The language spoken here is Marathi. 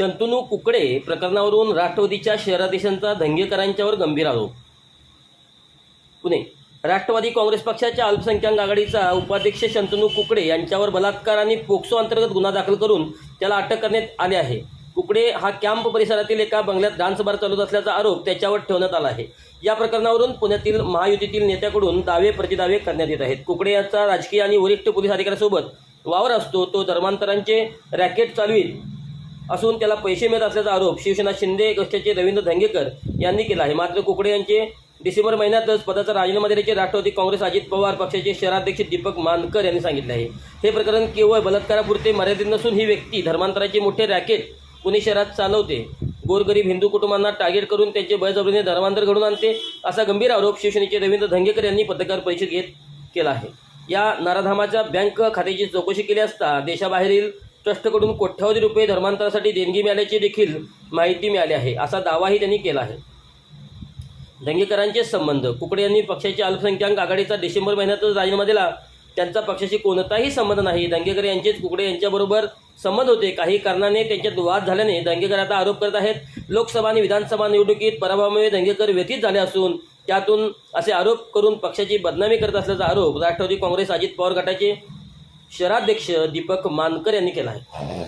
शंतनू कुकडे प्रकरणावरून राष्ट्रवादीच्या शहराध्यक्षांचा धंगेकरांच्यावर गंभीर आरोप. पुणे राष्ट्रवादी काँग्रेस पक्षाच्या अल्पसंख्याक आघाडीचा उपाध्यक्ष शंतनू कुकडे यांच्यावर बलात्कार आणि पोक्सो अंतर्गत गुन्हा दाखल करून त्याला अटक करण्यात आले आहे. कुकडे हा कॅम्प परिसरातील एका बंगल्यात डान्स बार चालवत असल्याचा आरोप त्याच्यावर ठेवण्यात आला आहे. या प्रकरणावरून पुण्यातील महायुतीतील नेत्याकडून दावे प्रतिदावे करण्यात येत आहेत. कुकडे यांचा राजकीय आणि वरिष्ठ पोलीस अधिकाऱ्यासोबत वावर असतो तो धर्मांतरांचे रॅकेट चालवीत असून त्याला पैसे मिळत असल्याचा आरोप शिवसेना शिंदे गष्टचे रवींद्र धंगेकर यांनी केला आहे. मात्र कुकडे यांचे डिसेंबर महिन्यातच पदाचा राजीनामा दिल्याचे राष्ट्रवादी काँग्रेस अजित पवार पक्षाचे शहराध्यक्ष दीपक मानकर यांनी सांगितले आहे. हे प्रकरण केवळ बलात्कारापुरते मर्यादित नसून ही व्यक्ती धर्मांतराचे मोठे रॅकेट पुणे शहरात चालवते. गोरगरीब हिंदू कुटुंबांना टार्गेट करून त्यांचे बळजबरीने धर्मांतर घडून आणते असा गंभीर आरोप शिवसेनेचे रवींद्र धंगेकर यांनी पत्रकार परिषद घेत केला आहे. या नाराधामाच्या बँक खात्याची चौकशी केली असता देशाबाहेरील ट्रस्टकडून कोट्यावधी रुपये धर्मांतरासाठी देणगी मिळाल्याची देखील माहिती मिळाली आहे. असा दावाही त्यांनी केला आहे. दंगेकरांचे संबंध. कुकडे यांनी पक्षाच्या अल्पसंख्याक आघाडीचा डिसेंबर महिन्यातच राजीनामा दिला. त्यांचा पक्षाशी कोणताही संबंध नाही. दंगेकर यांचेच कुकडे यांच्याबरोबर संबंध होते. काही कारणाने त्यांच्यात वाद झाल्याने दंगेकर आता आरोप करत आहेत. लोकसभा आणि विधानसभा निवडणुकीत पराभवामुळे दंगेकर व्यथित झाले असून त्यातून असे आरोप करून पक्षाची बदनामी करत असल्याचा आरोप राष्ट्रवादी काँग्रेस अजित पवार गटाचे शहराध्यक्ष दीपक मानकर यांनी केला आहे. हो.